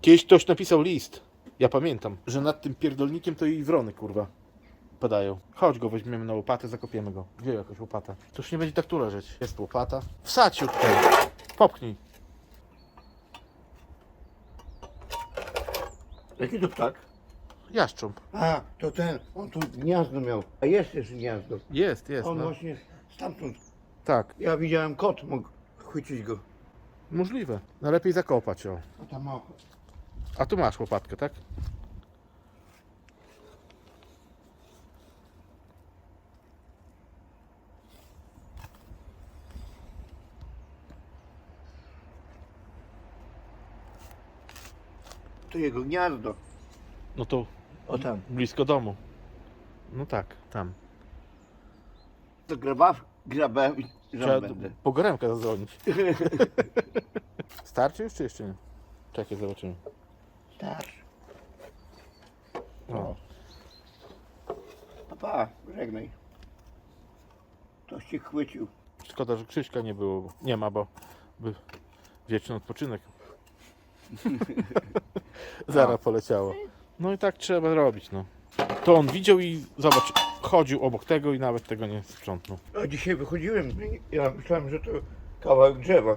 Kiedyś ktoś napisał list. Ja pamiętam, że nad tym pierdolnikiem to i wrony, kurwa, padają. Chodź go, weźmiemy na łopatę, zakopiemy go. Gdzie jakaś łopata? To już nie będzie tak tu leżeć. Jest łopata. Wsadź ją tutaj. Popchnij. Jaki to ptak? Jaszcząb. A, to ten, on tu gniazdo miał. A jest jeszcze gniazdo. Jest, jest. On No. właśnie stamtąd. Tak, Ja widziałem kot, mógł chwycić go. możliwe. No lepiej zakopać ją. A tam ma... A tu masz łopatkę, tak? To jego gniazdo. No to O tam. blisko domu. No tak, tam. To graba, grabę i Trzeba będę. po goremkę zadzwonić. Starczy już czy jeszcze nie? Czekaj, zobaczymy. Starszy. O. Papa, żegnaj. Ktoś cię chwycił. Szkoda, że Krzyśka nie było. bo- Nie ma, bo by wieczny odpoczynek. Zaraz poleciało. No i tak trzeba robić, no. To on widział i zobacz, chodził obok tego i nawet tego nie sprzątnął. A dzisiaj wychodziłem, ja myślałem, że to kawałek drzewa.